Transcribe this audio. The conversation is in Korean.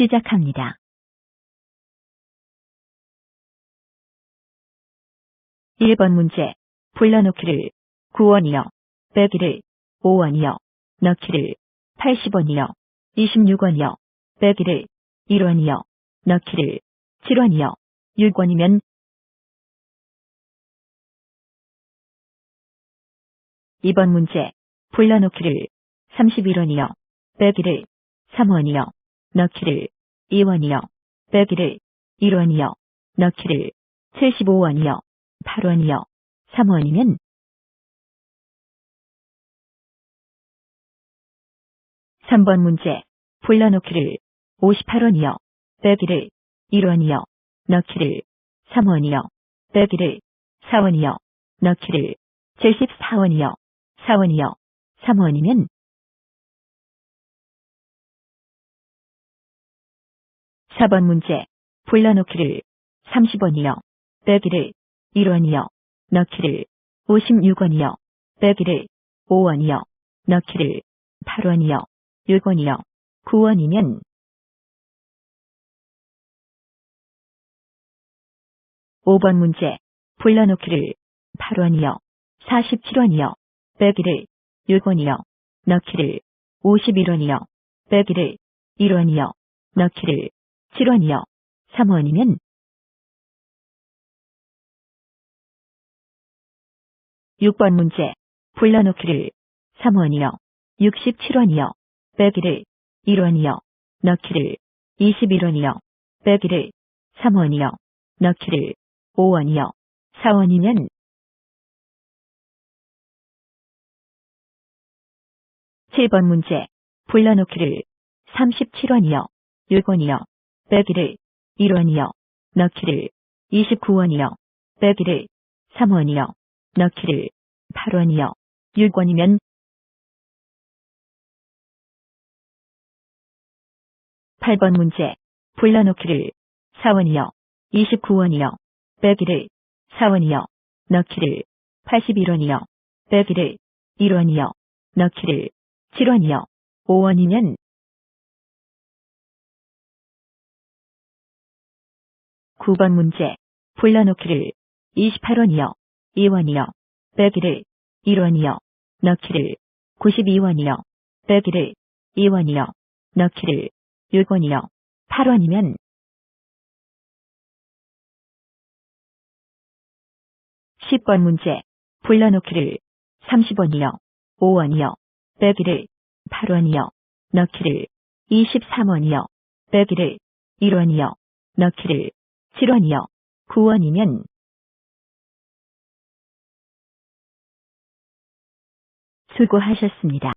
시작합니다. 1번 문제. 불러놓기를 9원이요. 빼기를 5원이요. 넣기를 80원이요. 26원이요. 빼기를 1원이요. 넣기를 7원이요. 6원이면 2번 문제. 불러놓기를 31원이요. 빼기를 3원이요. 넣기를 2원이요. 빼기를 1원이요. 넣기를 75원이요. 8원이요. 3원이면 3번 문제. 불러놓기를 58원이요. 빼기를 1원이요. 넣기를 3원이요. 빼기를 4원이요. 넣기를 74원이요. 4원이요. 3원이면 4번 문제. 불러놓기를 30원이요. 빼기를 1원이요. 넣기를 56원이요. 빼기를 5원이요. 넣기를 8원이요. 6원이요. 9원이면 5번 문제. 불러놓기를 8원이요. 47원이요. 빼기를 6원이요. 넣기를 51원이요. 빼기를 1원이요. 넣기를 7원이요. 3원이면 6번 문제. 불러놓기를 3원이요. 67원이요. 빼기를 1원이요. 넣기를 21원이요. 빼기를 3원이요. 넣기를 5원이요. 4원이면 7번 문제. 불러놓기를 37원이요. 6원이요. 빼기를 1원이요. 넣기를 29원이요. 빼기를 3원이요. 넣기를 8원이요. 6원이면 8번 문제. 불러놓기를 4원이요. 29원이요. 빼기를 4원이요. 넣기를 81원이요. 빼기를 1원이요. 넣기를 7원이요. 5원이면 9번 문제. 불러놓기를 28원이요. 2원이요. 빼기를 1원이요. 넣기를 92원이요. 빼기를 2원이요. 넣기를 6원이요. 8원이면 10번 문제. 불러놓기를 30원이요. 5원이요. 빼기를 8원이요. 넣기를 23원이요. 빼기를 1원이요. 넣기를 7원이요. 9원이면 수고하셨습니다.